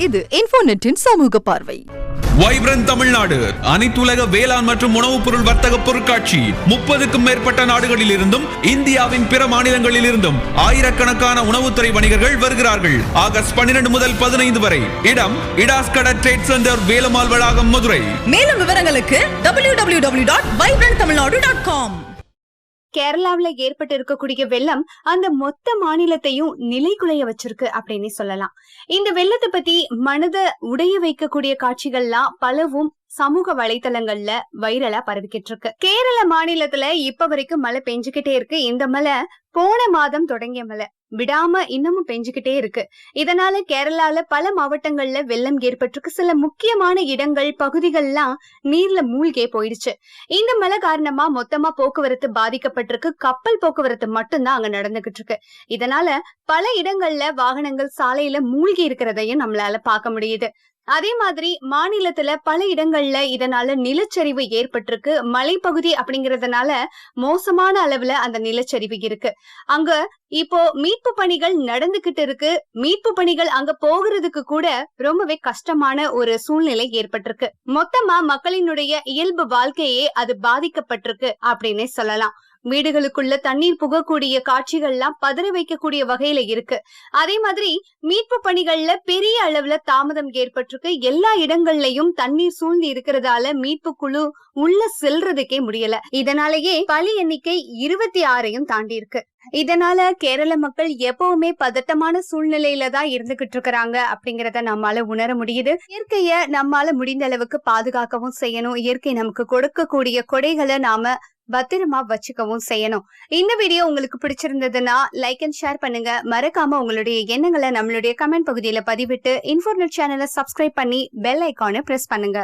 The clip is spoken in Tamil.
இது இன்ஃபோநெட்டின் சமூக பார்வை. வைப்ரண்ட் தமிழ்நாடு அனைத்துலக வேளாண் மற்றும் உணவுப் பொருள் வர்த்தக பொருட்காட்சி முப்பதுக்கும் மேற்பட்ட நாடுகளில் இருந்தும் இந்தியாவின் பிற மாநிலங்களில் இருந்தும் ஆயிரக்கணக்கான உணவுத்துறை வணிகர்கள் வருகிறார்கள். ஆகஸ்ட் பன்னிரண்டு முதல் பதினைந்து வரை இடம் இடாஸ்கட ட்ரேட் சென்டர் வேலமால் வளாகம் மதுரை. மேலும் விவரங்களுக்கு www.vibranttamilnadu.com கேரளாவுல ஏற்பட்டு இருக்கக்கூடிய வெள்ளம் அந்த மொத்த மாநிலத்தையும் நிலைகுலைய வச்சிருக்கு அப்படின்னு சொல்லலாம். இந்த வெள்ளத்தை பத்தி மனதை உடைய வைக்கக்கூடிய காட்சிகள்லாம் பலவும் சமூக வலைத்தளங்கள்ல வைரலா பரவிக்கிட்டு இருக்கு கேரள மாநிலத்துல இப்ப வரைக்கும் மழை பெஞ்சுக்கிட்டே இருக்கு. இந்த மழை போன மாதம் தொடங்கிய மழை. விடாம இன்னமும் பெஞ்சுக்கிட்டே இருக்கு. இதனால கேரளால பல மாவட்டங்கள்ல வெள்ளம் ஏற்பட்டிருக்கு. சில முக்கியமான இடங்கள் பகுதிகள்லாம் நீர்ல மூழ்கே போயிடுச்சு. இந்த மழை காரணமா மொத்தமா போக்குவரத்து பாதிக்கப்பட்டிருக்கு. கப்பல் போக்குவரத்து மட்டும்தான் அங்க நடந்துகிட்டு இருக்கு இதனால பல இடங்கள்ல வாகனங்கள் சாலையில மூழ்கி இருக்கிறதையும் நம்மளால பார்க்க முடியுது. அதே மாதிரி மாநிலத்துல பல இடங்கள்ல இதனால நிலச்சரிவு ஏற்பட்டிருக்கு. மலைப்பகுதி அப்படிங்கறதுனால மோசமான அளவுல அந்த நிலச்சரிவு இருக்கு. அங்க இப்போ மீட்பு பணிகள் நடந்துகிட்டு இருக்கு. மீட்பு பணிகள் அங்க போகிறதுக்கு கூட ரொம்பவே கஷ்டமான ஒரு சூழ்நிலை ஏற்பட்டிருக்கு. மொத்தமா மக்களினுடைய இயல்பு வாழ்க்கையே அது பாதிக்கப்பட்டிருக்கு அப்படின்னே சொல்லலாம். வீடுகளுக்குள்ள தண்ணீர் புகக்கூடிய காட்சிகள்லாம் பதற வைக்கக்கூடிய வகையில இருக்கு. அதே மாதிரி மீட்பு பணிகள்ல பெரிய அளவுல தாமதம் ஏற்பட்டிருக்கு. எல்லா இடங்கள்லயும் தண்ணீர் சூழ்ந்து இருக்கிறதால மீட்பு குழு உள்ள செல்றதுக்கே முடியல. இதனாலேயே பலி எண்ணிக்கை இருபத்தி ஆறையும் தாண்டி இருக்கு இதனால கேரள மக்கள் எப்பவுமே பதட்டமான சூழ்நிலையில தான் இருந்துகிட்டு இருக்கிறாங்க அப்படிங்கறத நம்மால உணர முடியுது. இயற்கைய நம்மால முடிந்த அளவுக்கு பாதுகாக்கவும் செய்யணும். இயற்கை நமக்கு கொடுக்கக்கூடிய கொடைகளை நாம பத்திரமா வச்சுக்கவும் செய்யணும். இந்த வீடியோ உங்களுக்கு பிடிச்சிருந்ததுன்னா லைக் அண்ட் ஷேர் பண்ணுங்க. மறக்காம உங்களுடைய எண்ணங்களை நம்மளுடைய கமெண்ட் பகுதியில பதிவிட்டு இன்ஃபோர்னட் சேனலை சப்ஸ்கிரைப் பண்ணி பெல் ஐக்கானை பிரஸ் பண்ணுங்க.